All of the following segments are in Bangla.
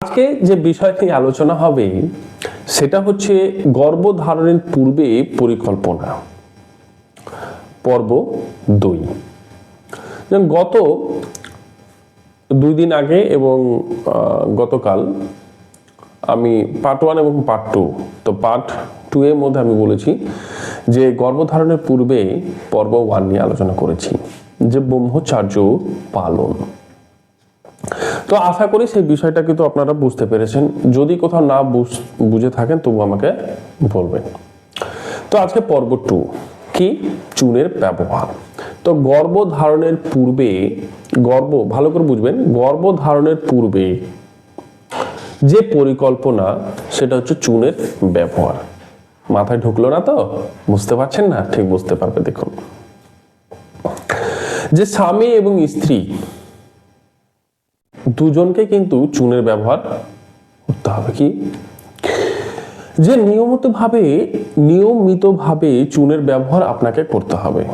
আজকে যে বিষয় নিয়ে আলোচনা হবে, সেটা হচ্ছে গর্ভধারণের পূর্বে পরিকল্পনা। পর্ব দুই। গত দুই দিন আগে এবং গতকাল আমি পার্ট ওয়ান এবং পার্ট টু তো পার্ট টু এর মধ্যে আমি বলেছি যে গর্ভধারণের পূর্বে পর্ব ওয়ান নিয়ে আলোচনা করেছি, যে ব্রহ্মচার্য পালন। তো আশা করি সেই বিষয়টা কিন্তু আপনারা বুঝতে পেরেছেন। যদি কোথাও না বুঝে থাকেন, তবু আমাকে বলবেন। তো আজকে পর্ব টু কি? চুনের ব্যবহার। তো গর্ভধারণের পূর্বে গর্ভ ভালো করে বুঝবেন গর্ভধারণের পূর্বে যে পরিকল্পনা, সেটা হচ্ছে চুনের ব্যবহার। মাথায় ঢুকলো না তো? বুঝতে পারছেন না? ঠিক বুঝতে পারবে, দেখুন। যে স্বামী এবং স্ত্রী দুজনকে কিন্তু চুনের ব্যবহার করতে হবে কি? যে নিয়মিতভাবে নিয়মিতভাবে চুনের ব্যবহার আপনাকে করতে হবে।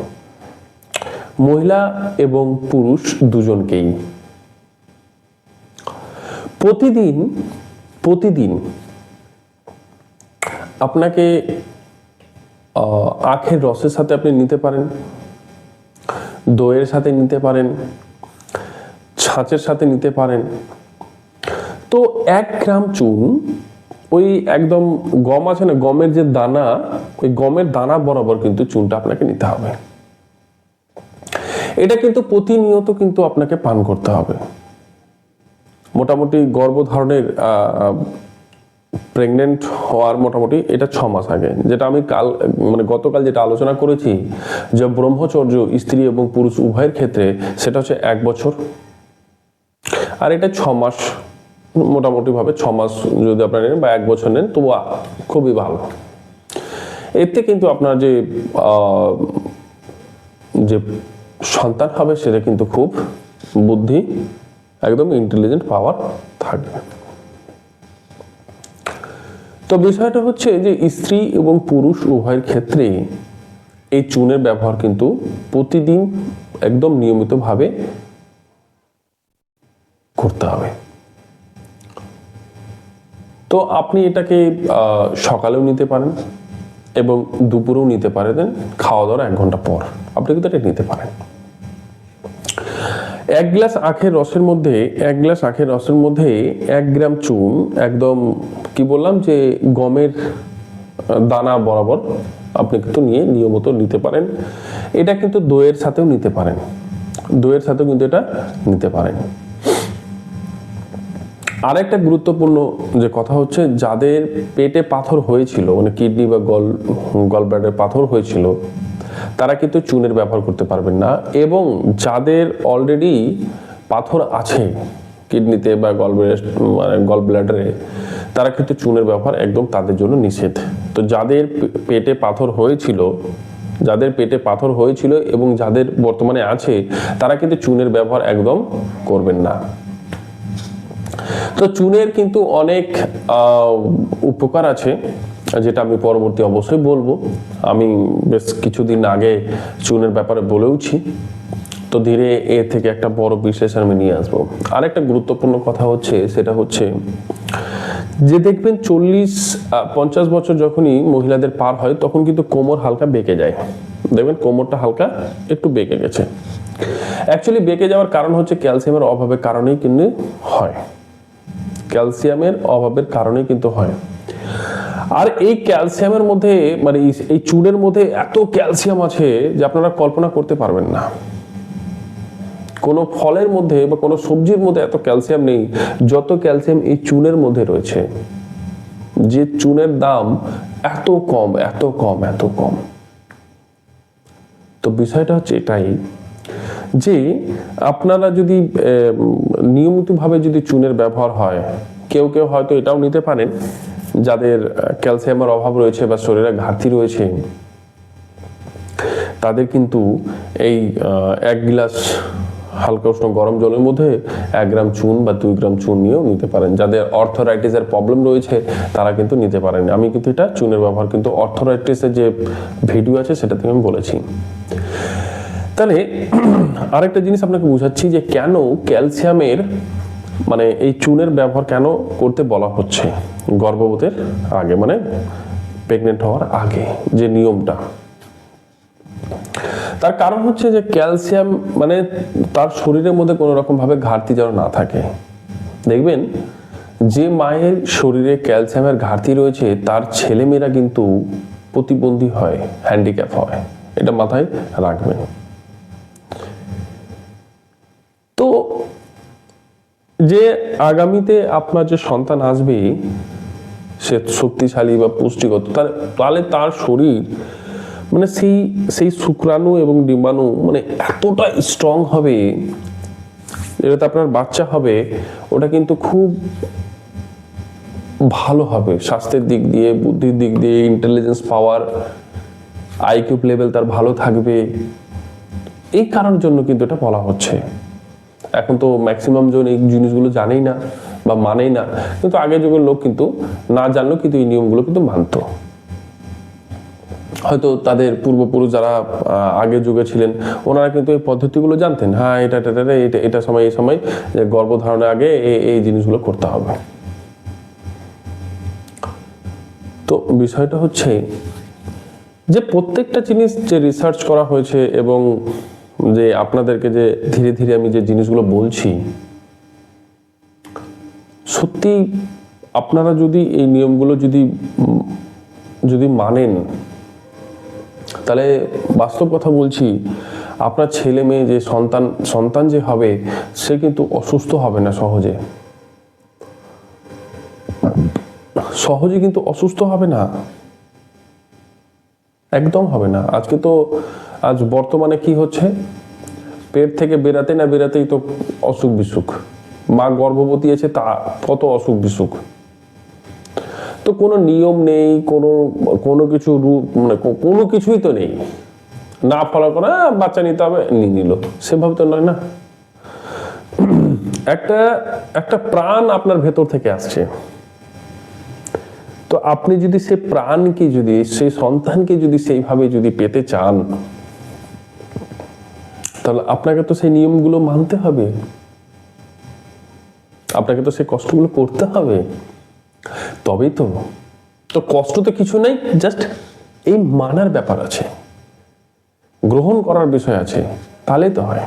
মহিলা এবং পুরুষ দুজনকেই। প্রতিদিন প্রতিদিন আপনাকে আখের রসের সাথে আপনি নিতে পারেন, দইয়ের সাথে নিতে পারেন ছাঁচের সাথে নিতে পারেন। তো এক গ্রাম চুন, ওই একদম গম আছে না, গমের যে দানা, ওই গমের দানা বরাবর কিন্তু চুনটা আপনাকে নিতে হবে। এটা কিন্তু প্রতিনিয়ত কিন্তু আপনাকে পান করতে হবে। মোটামুটি গর্ভধারণের প্রেগনেন্ট হওয়ার মোটামুটি এটা ছ মাস আগে। যেটা আমি কাল মানে গতকাল যেটা আলোচনা করেছি, যে ব্রহ্মচর্য স্ত্রী এবং পুরুষ উভয়ের ক্ষেত্রে, সেটা হচ্ছে এক বছর। আর এটা ছ মাস মোটামুটি ভাবে ছ মাস যদি আপনারা নেন বা এক বছর নেন আ- খুবই ভালো। এতে কিন্তু আপনার যে যে সন্তান হবে, সেটা কিন্তু খুব বুদ্ধি, একদম ইন্টেলিজেন্ট পাওয়ার থাকবে। তো বিষয়টা হচ্ছে যে, স্ত্রী এবং পুরুষ উভয়ের ক্ষেত্রে এই চুনের ব্যবহার কিন্তু প্রতিদিন একদম নিয়মিতভাবে করতে হবে। তো আপনি এটাকে সকালেও নিতে পারেন এবং দুপুরেও নিতে পারেন। খাওয়া দাওয়ার এক ঘণ্টা পর আপনি কিন্তু এটা নিতে পারেন। এক গ্লাস আখের রসের মধ্যে, এক গ্লাস আখের রসের মধ্যে এক গ্রাম চুন, একদম কি বললাম যে গমের দানা বরাবর আপনি কিন্তু নিয়ে নিয়মিত নিতে পারেন। এটা কিন্তু দইয়ের সাথেও নিতে পারেন। দইয়ের সাথেও কিন্তু এটা নিতে পারেন। আরেকটা গুরুত্বপূর্ণ যে কথা হচ্ছে, যাদের পেটে পাথর হয়েছিল মানে কিডনি বা গল গল ব্লাডের পাথর হয়েছিল, তারা কিন্তু চুনের ব্যবহার করতে পারবেন না এবং যাদের অলরেডি পাথর আছে কিডনিতে বা গল মানে গল ব্লাডারে তারা কিন্তু চুনের ব্যবহার একদম তাদের জন্য নিষেধ। তো যাদের পেটে পাথর হয়েছিল, যাদের পেটে পাথর হয়েছিল এবং যাদের বর্তমানে আছে, তারা কিন্তু চুনের ব্যবহার একদম করবেন না। তো চুনের কিন্তু অনেক উপকার আছে, যেটা আমি পরবর্তী অবশ্যই বলব। আমি বেশ কিছুদিন আগে চুনের ব্যাপারে বলেওছি। তো ধীরে এ থেকে একটা বড় বিশ্লেষণ আমি নিয়ে আসব। আরেকটা গুরুত্বপূর্ণ কথা হচ্ছে, সেটা হচ্ছে যে দেখবেন চল্লিশ পঞ্চাশ বছর যখনই মহিলাদের পার হয়, তখন কিন্তু কোমর হালকা বেঁকে যায়। দেখবেন কোমরটা হালকা একটু বেঁকে গেছে। অ্যাকচুয়ালি বেঁকে যাওয়ার কারণ হচ্ছে ক্যালসিয়ামের অভাবের কারণেই কিন্তু হয়। ক্যালসিয়ামের অভাবের কারণে কিন্তু হয়। আর এই ক্যালসিয়ামের মধ্যে মানে এই- চুনের মধ্যে এত ক্যালসিয়াম আছে যে আপনারা কল্পনা করতে পারবেন না। কোনো ফলের মধ্যে বা কোনো সবজির মধ্যে এত ক্যালসিয়াম নেই, যত ক্যালসিয়াম এই চুনের মধ্যে রয়েছে। যে চুনের দাম এত কম এত কম এত কম। তো বিষয়টা হচ্ছে এটাই যে আপনারা যদি নিয়মিতভাবে যদি চুনের ব্যবহার হয়, কেউ কেউ হয়তো এটাও নিতে পারেন, যাদের ক্যালসিয়ামের অভাব রয়েছে বা শরীরে ঘাটতি রয়েছে, তাদের কিন্তু এই এক গ্লাস হালকা উষ্ণ গরম জলের মধ্যে এক গ্রাম চুন বা দুই গ্রাম চুন নিয়েও নিতে পারেন। যাদের অর্থোরাইটিসের প্রবলেম রয়েছে, তারা কিন্তু নিতে পারেন। আমি কিন্তু এটা চুনের ব্যবহার, কিন্তু অর্থোরাইটিসের যে ভিডিও আছে, সেটা থেকে আমি বলেছি। তাহলে আরেকটা জিনিস আপনাকে বোঝাচ্ছি যে কেন ক্যালসিয়ামের মানে এই চুনের ব্যবহার কেন করতে বলা হচ্ছে? গর্ভবতীর আগে মানে প্রেগনেন্ট হওয়ার আগে যে নিয়মটা। তার কারণ হচ্ছে যে ক্যালসিয়াম মানে তার শরীরের মধ্যে কোনো রকম ভাবে ঘাটতি যেন না থাকে। দেখবেন, যে মায়ের শরীরে ক্যালসিয়ামের ঘাটতি রয়েছে, তার ছেলেমেয়েরা কিন্তু প্রতিবন্ধী হয় হ্যান্ডিক্যাপ হয়। এটা মাথায় রাখবেন তো যে আগামীতে আপনার যে সন্তান আসবে, সে শক্তিশালী বা পুষ্টিগত, তার, তাহলে তার শরীর মানে সেই সেই শুক্রাণু এবং ডিম্বাণু মানে এতটা স্ট্রং হবে, যেটাতে আপনার বাচ্চা হবে, ওটা কিন্তু খুব ভালো হবে। স্বাস্থ্যের দিক দিয়ে, বুদ্ধির দিক দিয়ে ইন্টেলিজেন্স পাওয়ার আইকিউ লেভেল তার ভালো থাকবে। এই কারণের জন্য কিন্তু এটা বলা হচ্ছে। এখন তো ম্যাক্সিমাম জন এই জিনিসগুলো জানেই না বা মানেই না। কিন্তু আগের যুগের লোক কিন্তু না জানলেও কিন্তু এই নিয়মগুলো কিন্তু মানতো। হয়তো তাদের পূর্বপুরুষ যারা আগের যুগে ছিলেন, ওনারা কিন্তু এই পদ্ধতিগুলো জানতেন হ্যাঁ এটা এটা এটা এটা সময়, এই সময় যে গর্ভধারণের আগে এই জিনিসগুলো করতে হবে। তো বিষয়টা হচ্ছে যে প্রত্যেকটা জিনিস যে রিসার্চ করা হয়েছে এবং যে আপনাদেরকে যে ধীরে ধীরে আমি যে জিনিসগুলো বলছি, সত্যি আপনারা যদি এই নিয়মগুলো যদি যদি মানেন, তাহলে বাস্তব কথা বলছি, আপনার ছেলে মেয়ে যে সন্তান সন্তান যে হবে, সে কিন্তু অসুস্থ হবে না সহজে। সহজে কিন্তু অসুস্থ হবে না। একদম হবে না। আজকে তো আজ বর্তমানে কি হচ্ছে? পেট থেকে বেরাতে না বেরাতেই তো অসুখ বিসুখ। মা গর্ভবতী আছে, তা কত অসুখ বিসুখ? তো কোনো নিয়ম নেই, কোনো কোনো কিছু রূপ মানে কোনো কিছুই তো নেই। না ফলো করে বাচ্চা নিতে হবে, নিয়ে নিল। সেভাবে তো নয় না? একটা একটা প্রাণ আপনার ভেতর থেকে আসছে। তো আপনি যদি সেই প্রাণকে যদি সেই সন্তানকে যদি সেইভাবে যদি পেতে চান তাহলে আপনাকে তো সেই নিয়মগুলো মানতে হবে। আপনাকে তো সেই কষ্টগুলো করতে হবে। তবেই তো। তো কষ্ট তো কিছু নেই জাস্ট এই মানার ব্যাপার আছে। গ্রহণ করার বিষয় আছে, তাহলেই তো হয়।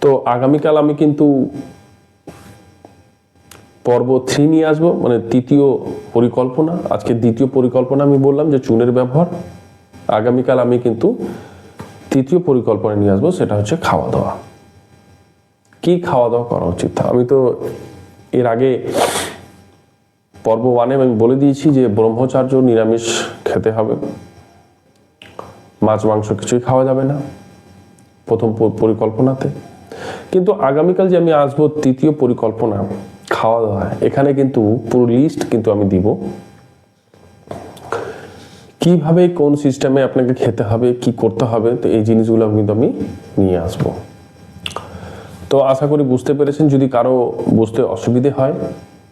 তো আগামীকাল আমি কিন্তু পর্ব থ্রি নিয়ে আসব মানে তৃতীয় পরিকল্পনা। আজকে দ্বিতীয় পরিকল্পনা আমি বললাম যে চুনের ব্যবহার। আগামীকাল আমি কিন্তু তৃতীয় পরিকল্পনা নিয়ে আসব, সেটা হচ্ছে খাওয়া দাওয়া কি খাওয়া দাওয়া করা উচিত? আমি তো এর আগে পর্ব ওয়ানে আমি বলে দিয়েছি যে ব্রহ্মচার্য নিরামিষ খেতে হবে। মাছ, মাংস কিছুই খাওয়া যাবে না প্রথম পরিকল্পনাতে। কিন্তু আগামীকাল যে আমি আসব তৃতীয় পরিকল্পনা খাওয়া দাওয়া এখানে কিন্তু পুরো লিস্ট কিন্তু আমি দিব। কীভাবে কোন সিস্টেমে আপনাকে খেতে হবে, কি করতে হবে, তো এই জিনিসগুলো কিন্তু আমি নিয়ে আসব। তো আশা করি বুঝতে পেরেছেন, যদি কারও বুঝতে অসুবিধে হয়,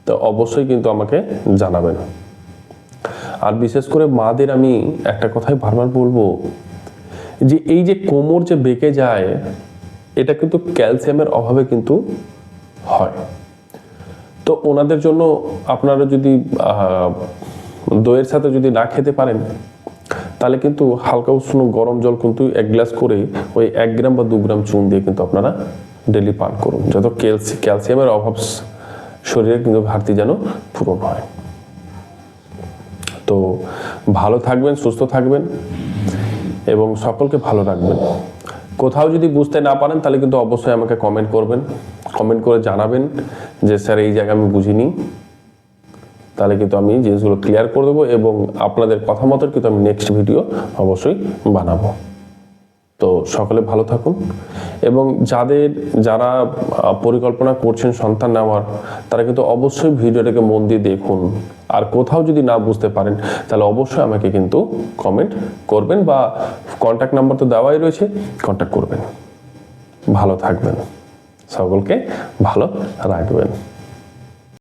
তো অবশ্যই কিন্তু আমাকে জানাবেন। আর বিশেষ করে মাদের আমি একটা কথাই বারবার বলব, যে এই যে কোমর যে বেঁকে যায়, এটা কিন্তু ক্যালসিয়ামের অভাবে কিন্তু হয়। তো ওনাদের জন্য আপনারা যদি দইয়ের সাথে যদি না খেতে পারেন তাহলে কিন্তু হালকা উষ্ণ গরম জল কিন্তু এক গ্লাস করে ওই এক গ্রাম বা দু গ্রাম চুন দিয়ে কিন্তু আপনারা ডেলি পান করুন, যত ক্যালসি ক্যালসিয়ামের অভাব শরীরে কিন্তু ঘাটতি যেন পূরণ হয়। তো ভালো থাকবেন, সুস্থ থাকবেন এবং সকলকে ভালো রাখবেন। কোথাও যদি বুঝতে না পারেন, তাহলে কিন্তু অবশ্যই আমাকে কমেন্ট করবেন। কমেন্ট করে জানাবেন যে, স্যার, এই জায়গা আমি বুঝিনি। তাহলে কিন্তু আমি জিনিসগুলো ক্লিয়ার করে দেবো এবং আপনাদের কথা মতো কিন্তু আমি নেক্সট ভিডিও অবশ্যই বানাবো। তো সকলে ভালো থাকুন এবং যাদের, যারা পরিকল্পনা করছেন সন্তান নেওয়ার, তারা কিন্তু অবশ্যই ভিডিওটাকে মন দিয়ে দেখুন। আর কোথাও যদি না বুঝতে পারেন, তাহলে অবশ্যই আমাকে কিন্তু কমেন্ট করবেন বা কন্ট্যাক্ট নাম্বার তো দেওয়াই রয়েছে কন্ট্যাক্ট করবেন। ভালো থাকবেন। সকলকে ভালো রাখবেন।